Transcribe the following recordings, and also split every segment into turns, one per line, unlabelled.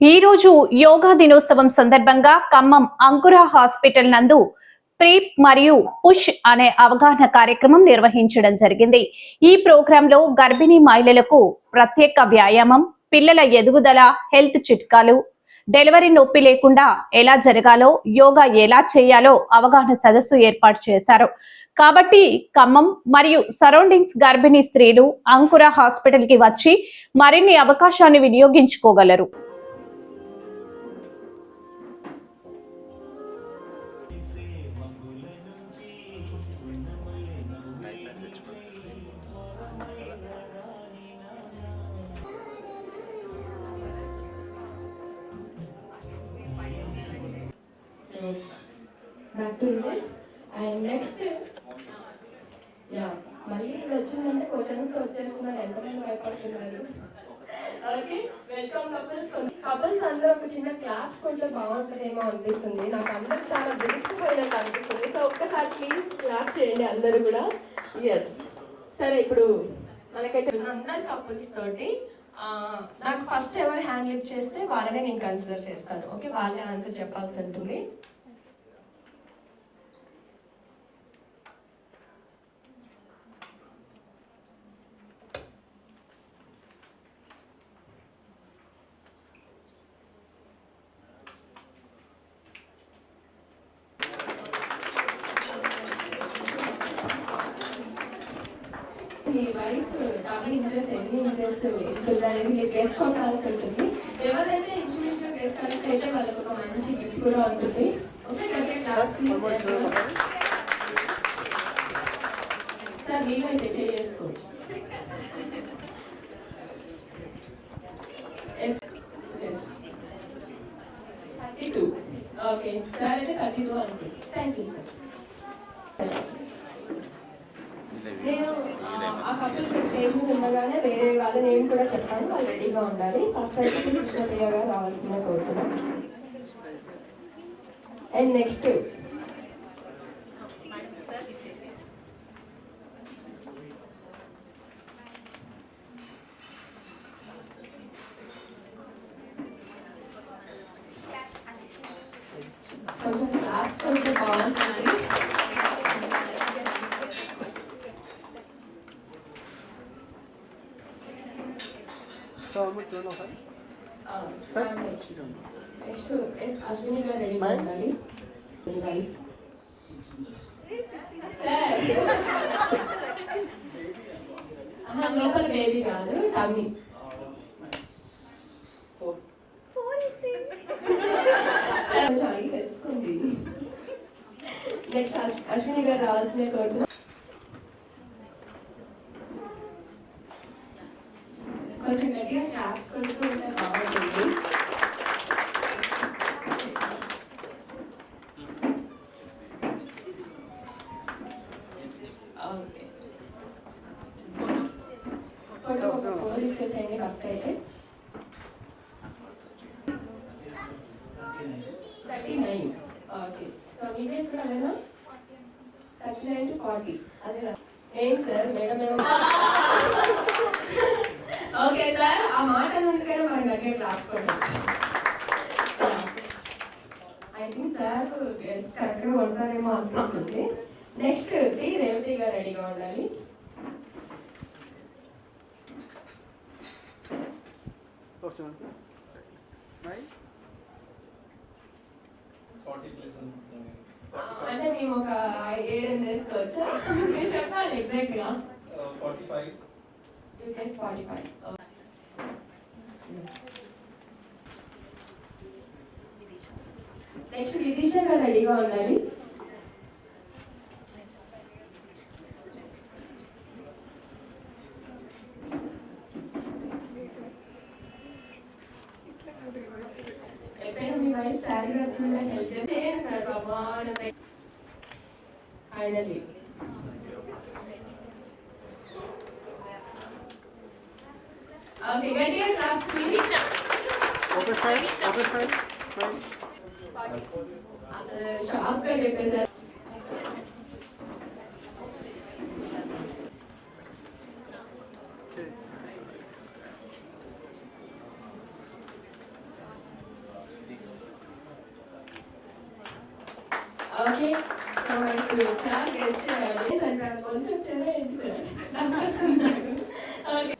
ఈ రోజు యోగా దినోత్సవం సందర్భంగా ఖమ్మం అంకుర హాస్పిటల్ నందు ప్రీప్ మరియు పుష్ అనే అవగాహన కార్యక్రమం నిర్వహించడం జరిగింది. ఈ ప్రోగ్రామ్లో గర్భిణీ మహిళలకు ప్రత్యేక వ్యాయామం పిల్లల ఎదుగుదల హెల్త్ చిట్కాలు డెలివరీ నొప్పి లేకుండా ఎలా జరగాలో యోగా ఎలా చేయాలో అవగాహన సదస్సు ఏర్పాటు చేశారు. కాబట్టి ఖమ్మం మరియు సరౌండింగ్స్ గర్భిణీ స్త్రీలు అంకుర హాస్పిటల్కి వచ్చి మరిన్ని అవకాశాన్ని వినియోగించుకోగలరు.
క్వశ్చన్స్తో వచ్చేస్తున్నారు ఎంతమంది భయపడుతున్నారు ఓకే వెల్కమ్ కపుల్స్ కపుల్స్ అందరూ ఒక చిన్న క్లాప్స్ కొంటే బాగుంటుందేమో అనిపిస్తుంది. నాకు అందరూ చాలా బిగుసిపోయినట్టు అనిపిస్తుంది. సో ఒక్కసారి ప్లీజ్ క్లాప్ చేయండి అందరూ కూడా. ఎస్ సరే ఇప్పుడు మనకైతే అందరు కపుల్స్ తోటి నాకు ఫస్ట్ ఎవరు హ్యాండ్ లిఫ్ట్ చేస్తే వాళ్ళనే నేను కన్సిడర్ చేస్తాను. ఓకే వాళ్ళే ఆన్సర్ చెప్పాల్సి ఉంటుంది మీ వైఫ్ డబుల్ ఇంచెస్ ఎన్ని ఇంచెస్ ఇస్తుంది అనేది మీరు గెస్ కొట్టాల్సి ఉంటుంది. ఎవరైతే ఇంచుమించు కరెక్ట్ అయితే వాళ్ళకి ఒక మంచి గిఫ్ట్ కూడా ఉంటుంది. గట్టిగా క్లాస్ సార్ మీరైతే చేసుకోవచ్చు ఓకే సార్ అయితే థర్టీ టూ అనుకుంది థ్యాంక్ యూ సార్ సరే నేను ఆ, కపుల్ స్టేజ్ మీద ఉండగానే వేరే వాళ్ళ నేమ్ కూడా చెప్తాను వాళ్ళు రెడీగా ఉండాలి. ఫస్ట్ అయితే కృష్ణప్రియ గారు రావాల్సిందే కోరుతున్నాం అండ్ నెక్స్ట్ కొంచెం క్లాప్స్ కొంటే బాగుంటుంది. నెక్స్ట్ ఎస్ అశ్విని గారు రెడీగా ఉండాలి రైట్ సార్ ఆహా, లోపల బేబీ కాదు టమ్మీ సార్ కొంచెం అడిగి తెలుసుకోండి నెక్స్ట్ అశ్విని గారు రావాల్సిన కోరుతున్నాం థర్టీ నైన్. ఓకే సో మీ డేస్ కూడా అదేనా? Thirty nine to forty. అదే ఏం సార్? మేడం ఏమో ఓకే సార్ ఆ మాట అన్నందుకైనా మరి దగ్గర రాసుకోవచ్చు ఐ థింక్ సార్ కరెక్ట్గా కొడతారేమో అనిపిస్తుంది. నెక్స్ట్ వచ్చి రేవతి గారు రెడీగా ఉండాలి. అంటే మేము ఒక ఏడు వేసుకోవచ్చా మీరు చెప్పాలి
forty five
you guess forty five next Vidisha గారు రెడీగా ఉండాలి. చేయండి సార్ బాబా ఫైనలీ ఓకే గట్టిగా clap finish
Open side, open side, side.
అసలు షార్ప్గా చెప్పేశారు ఓకే సో ఇప్పుడు సార్ గెస్ట్ చేయాలి సార్ కొంచెం చేయండి సార్ ఓకే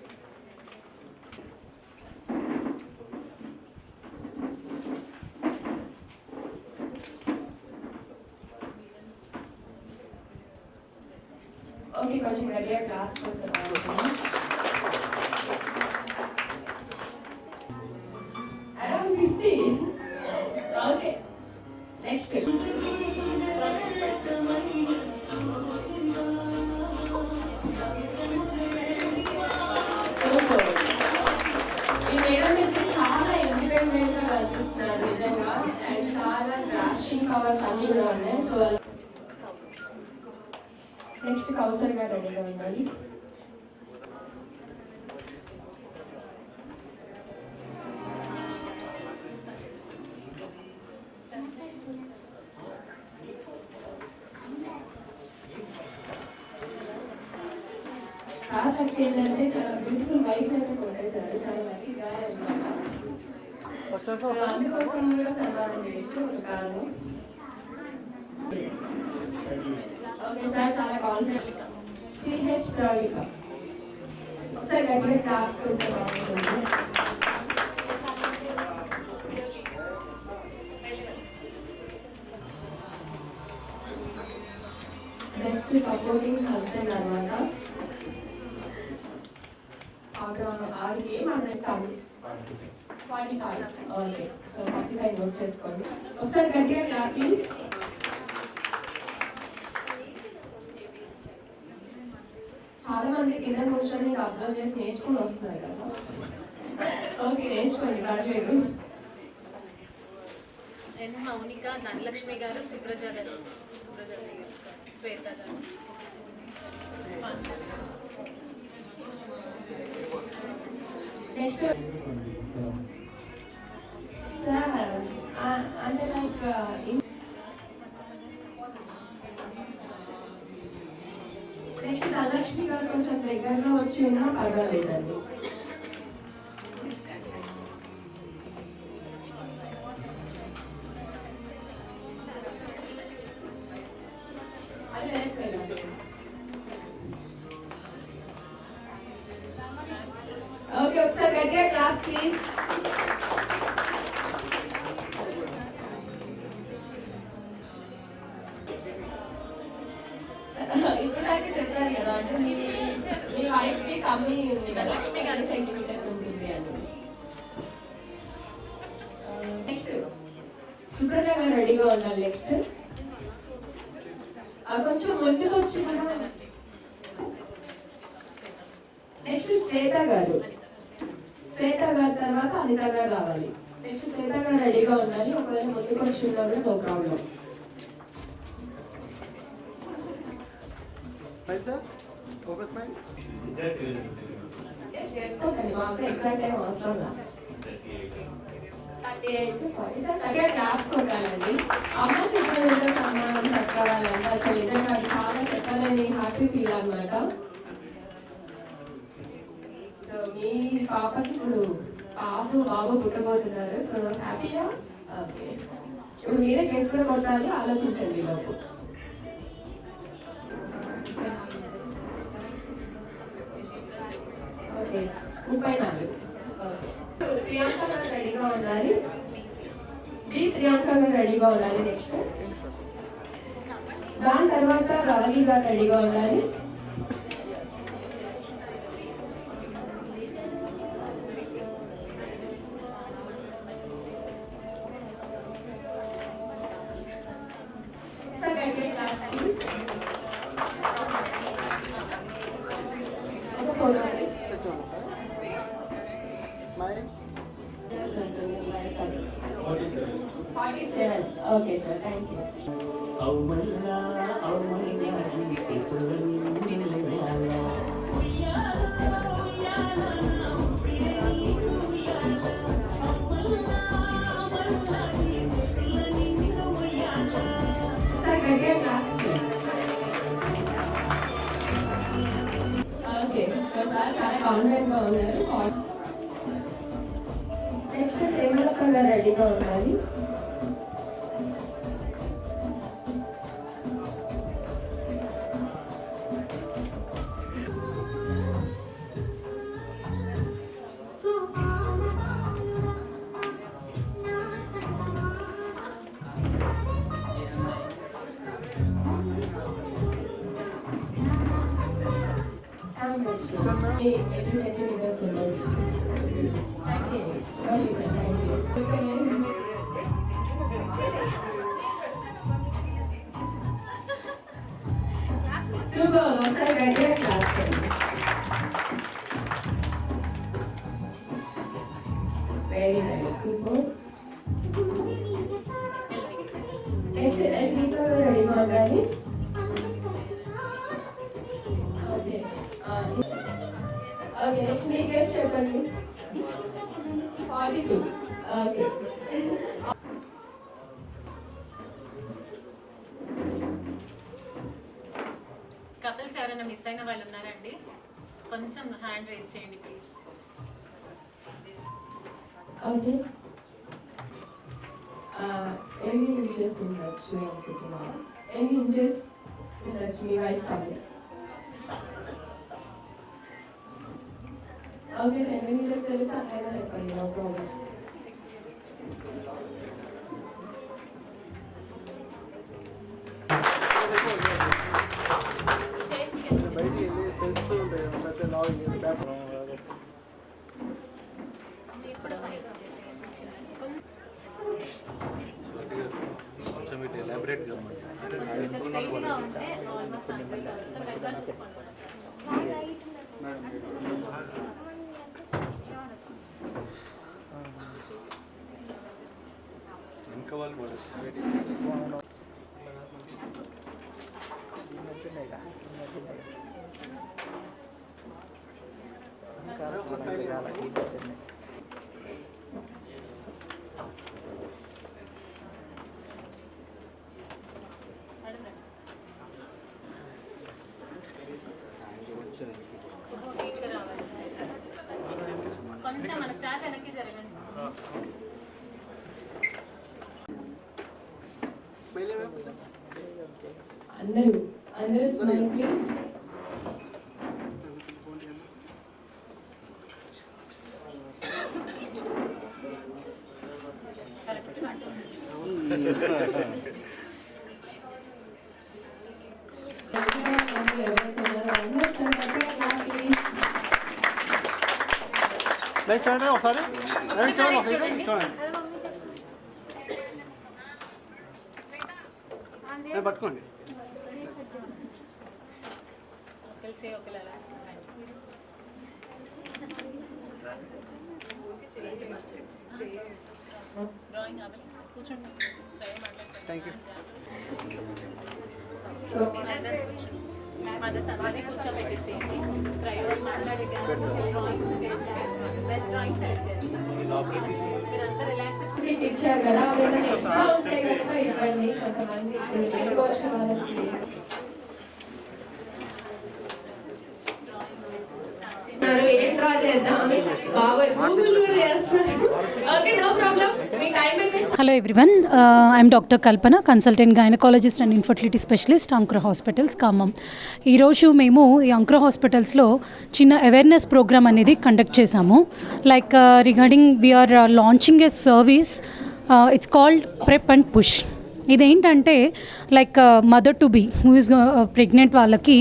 ఓకే కొంచెం రెడీగా class కొడుతున్నాను around fifty okay next Kausar గారు రెడీగా ఉండాలి సార్ లక్ ఏంటంటే చాలా బ్యూటిఫుల్ వైఫ్ అయితే కొట్టేశారు చాలా లక్కీ అందుకోసం కూడా సన్మానం చేయొచ్చు ఒక కారణం ఓకే సార్ చాలా కాన్ఫిడెంట్ సిహెచ్ ప్రవీక ఒకసారి గట్టిగా క్లాస్ ఉంటే బాగుంటుంది బెస్ట్ సపోర్టింగ్ హస్బెండ్ అనమాట ఆడికి కాదు forty five okay so forty five note చేసుకోండి. ఒకసారి గట్టిగా క్లాప్ ప్లీజ్ చాలా మంది కింద కూర్చొని అబ్జర్వ్ చేసి నేర్చుకుని వస్తున్నారు కదా. ఓకే నేర్చుకోండి పర్లేదు.
నేను మౌనిక ధనలక్ష్మి గారు సుప్రజ గారు సుప్రజ గారు శ్వేత గారు.
నెక్స్ట్ సార్ uh, అంటే లైక్ నెక్స్ట్ ధనలక్ష్మి గారు కొంచెం దగ్గరలో వచ్చి పర్వాలేదండి. కొంచెం ముందుకు వచ్చి నెక్స్ట్ శ్వేత గారు. శ్వేత గారి తర్వాత అనిత గారు రావాలి. నెక్స్ట్ శ్వేత గారు రెడీగా ఉండాలి. ఒకవేళ ముందుకు వచ్చి ఉన్నా కూడా నో ప్రాబ్లం. చేసుకోండి మాకు ఎగ్జాక్ట్ టైం అవసరం థర్టీ ఎయిట్ సారీ సార్ దగ్గర క్లాప్స్ కొట్టాలండి అమ్మ చెప్పిన సన్మానం చెప్పాలంటే అసలు నిజంగా చాలా చెప్పలేని హ్యాపీ ఫీల్ అనమాట సో మీ పాపకి ఇప్పుడు పాప బాబు పుట్టబోతున్నారు. సో హ్యాపీగా ఓకే ఇప్పుడు మీరే కేసు కూడా కొట్టాలి ఆలోచించండి బాబు ఓకే ముప్పై నాలుగు. ఓకే ప్రియాంక గారు రెడీగా ఉండాలి. బి ప్రియాంక గారు రెడీగా ఉండాలి నెక్స్ట్. దాని తర్వాత రవలి గారు రెడీగా ఉండాలి. thank you Leaders Village.
Couples ఎవరైనా మిస్ అయిన వాళ్ళు ఉన్నారండి. కొంచెం హ్యాండ్ రేస్ చేయండి ప్లీజ్
ఓకే ఎన్ని ఇంచెస్ ఉండొచ్చు అనుకుంటున్నాను ఎన్ని ఇంచెస్ ఉండొచ్చు మీ వైఫ్ కమిస్ ఓకే తెలుసా అయినా చెప్పండి నో ప్రాబ్లం
కొంచెం
ఎలాబరేట్గా ఉంటే almost హాస్పిటల్ తర్వాత వెనకాల చూసుకోండి
వెనక వాళ్ళు కూడా
శుభ్రం నీట్గా రావాలి కొంచెం మన స్టాఫ్ వెనక్కి జరగండి
అందరూ అందరూ స్మైల్ ప్లీజ్
లైట్ చూడండి ఒకసారి. లైట్ చూడండి ఒకసారి. చూడండి ఏ, పట్టుకోండి. థ్యాంక్ యూ
మీరందరూ కూర్చోండి మదర్స్ అందరినీ కూర్చోబెట్టేసేయండి డ్రైవర్ మాట్లాడి డ్రాయింగ్స్ చేస్తారు బెస్ట్ డ్రాయింగ్ సెలెక్ట్ చేస్తారు మీరంతా రిలాక్స్
ఇచ్చారు కదా ఏమైనా ఎక్స్ట్రా ఉంటే కనుక ఇవ్వండి కొంతమంది ఇప్పుడు లేట్గా వచ్చిన వాళ్ళకి
hello everyone I'm doctor Kalpana consultant gynaecologist and infertility specialist Ankura hospitals Khammam ఈరోజు మేము ఈ అంకుర హాస్పిటల్స్లో చిన్న అవేర్నెస్ ప్రోగ్రామ్ అనేది కండక్ట్ చేశాము. Like regarding we're launching a service it's called prep and push ఇదేంటంటే like mother to be who is pregnant వాళ్ళకి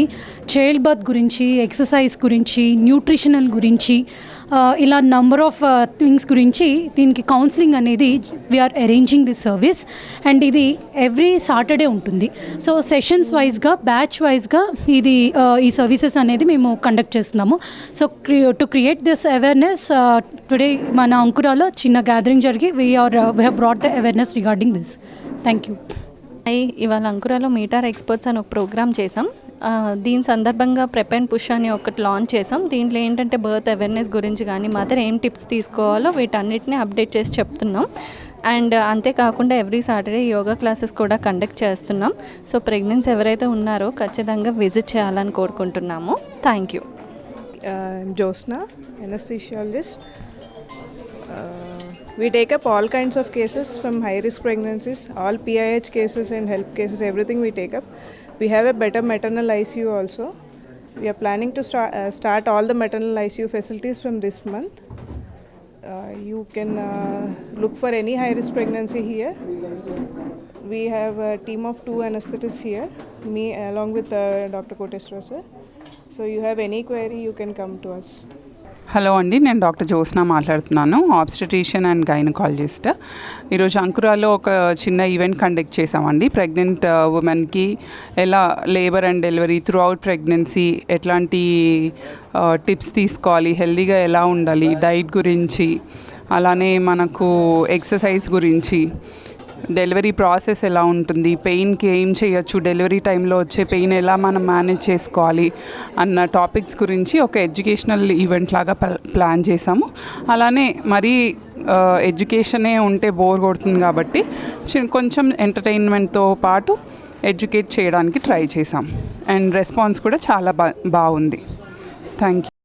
child birth గురించి ఎక్సర్సైజ్ గురించి న్యూట్రిషనల్ గురించి uh, ఇలా నంబర్ ఆఫ్ థింగ్స్ గురించి దీనికి కౌన్సిలింగ్ అనేది we're arranging this service and ఇది ఎవ్రీ సాటర్డే ఉంటుంది. సో సెషన్స్ వైజ్గా బ్యాచ్ వైజ్గా ఇది uh, ఈ సర్వీసెస్ అనేది మేము కండక్ట్ చేస్తున్నాము. So to create this awareness today మన అంకురాలో చిన్న గ్యాదరింగ్ జరిగి we're we have brought the awareness regarding this thank
you ఇవాళ అంకురాలో మీటార్ ఎక్స్పర్ట్స్ అని ఒక ప్రోగ్రామ్ చేసాం దీని సందర్భంగా ప్రెప్ అండ్ పుష్ అని ఒకటి లాంచ్ చేసాం దీంట్లో ఏంటంటే బర్త్ అవేర్నెస్ గురించి కానీ మదర్ ఏం టిప్స్ తీసుకోవాలో వీటన్నిటిని అప్డేట్ చేసి చెప్తున్నాం. అండ్ అంతేకాకుండా ఎవ్రీ సాటర్డే యోగా క్లాసెస్ కూడా కండక్ట్ చేస్తున్నాం. సో ప్రెగ్నెన్సీ ఎవరైతే ఉన్నారో ఖచ్చితంగా విజిట్ చేయాలని కోరుకుంటున్నాము. Thank you
Jyothsna I'm we take up all kinds of cases from high risk pregnancies, all PIH cases and help cases, everything we take up. We have a better maternal ICU also. We are planning to start, uh, start all the maternal ICU facilities from this month. Uh, you can uh, look for any high risk pregnancy here. We have a team of two anesthetists here, me along with uh, Dr. Koteswar sir. So you have any query, you can come to us.
Hello అండి నేను doctor Jyotsna మాట్లాడుతున్నాను obstetrician and gynaecologist. ఈరోజు అంకురాలో ఒక చిన్న event conduct చేసామండి pregnant uh, ఉమెన్కి ఎలా labour and delivery throughout pregnancy ఎట్లాంటి uh, టిప్స్ తీసుకోవాలి హెల్దీగా ఎలా ఉండాలి డైట్ గురించి అలానే మనకు ఎక్సర్సైజ్ గురించి డెలివరీ ప్రాసెస్ ఎలా ఉంటుంది? పెయిన్కి ఏం చేయొచ్చు? డెలివరీ టైంలో వచ్చే పెయిన్ ఎలా మనం మేనేజ్ చేసుకోవాలి? అన్న టాపిక్స్ గురించి ఒక ఎడ్యుకేషనల్ ఈవెంట్ లాగా ప్లాన్ చేసాము అలానే మరీ ఎడ్యుకేషనే ఉంటే బోర్ కొడుతుంది కాబట్టి కొంచెం ఎంటర్టైన్మెంట్తో పాటు ఎడ్యుకేట్ చేయడానికి ట్రై చేసాం అండ్ రెస్పాన్స్ కూడా చాలా బా బాగుంది. Thank you.